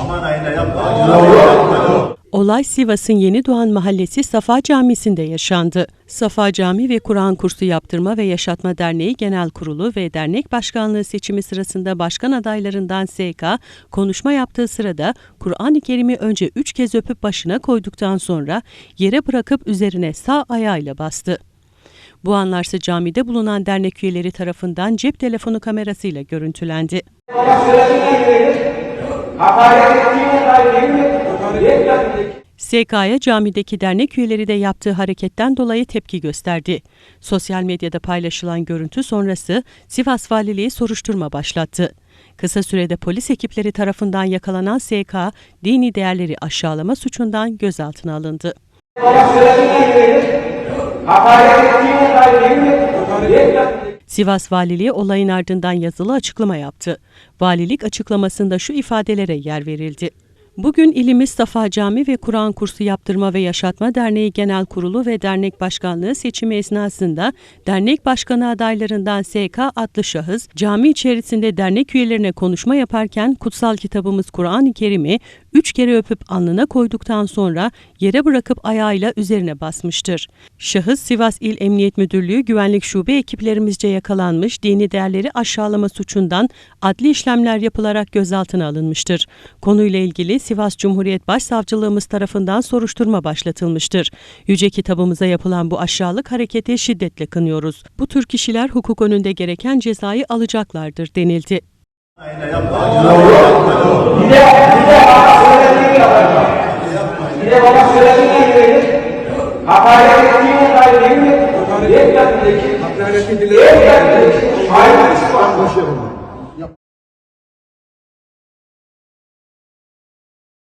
Aman ayna yapma. yapma. Olay Sivas'ın Yeni Doğan Mahallesi Safa Camisi'nde yaşandı. Safa Cami ve Kur'an Kursu Yaptırma ve Yaşatma Derneği Genel Kurulu ve Dernek Başkanlığı seçimi sırasında başkan adaylarından SK konuşma yaptığı sırada Kur'an-ı Kerim'i önce üç kez öpüp başına koyduktan sonra yere bırakıp üzerine sağ ayağıyla bastı. Bu anlarsa camide bulunan dernek üyeleri tarafından cep telefonu kamerasıyla görüntülendi. SK'ya camideki dernek üyeleri de yaptığı hareketten dolayı tepki gösterdi. Sosyal medyada paylaşılan görüntü sonrası Sivas Valiliği soruşturma başlattı. Kısa sürede polis ekipleri tarafından yakalanan SK, dini değerleri aşağılama suçundan gözaltına alındı. Hakaret yemin et. Hakaret yaptı. Sivas Valiliği olayın ardından yazılı açıklama yaptı. Valilik açıklamasında şu ifadelere yer verildi. Bugün ilimiz Safa Cami ve Kur'an Kursu Yaptırma ve Yaşatma Derneği Genel Kurulu ve Dernek Başkanlığı seçimi esnasında dernek başkanı adaylarından SK adlı şahıs cami içerisinde dernek üyelerine konuşma yaparken kutsal kitabımız Kur'an-ı Kerim'i üç kere öpüp alnına koyduktan sonra yere bırakıp ayağıyla üzerine basmıştır. Şahıs Sivas İl Emniyet Müdürlüğü Güvenlik Şube ekiplerimizce yakalanmış dini değerleri aşağılama suçundan adli işlemler yapılarak gözaltına alınmıştır. Konuyla ilgili Sivas Cumhuriyet Başsavcılığımız tarafından soruşturma başlatılmıştır. Yüce kitabımıza yapılan bu aşağılık hareketi şiddetle kınıyoruz. Bu tür kişiler hukuk önünde gereken cezayı alacaklardır denildi. Bir de, bir de bana söylediğini yapacağım. Bir de bana söylediğini verir. Hakaret ettiğine dair yemin et. Var.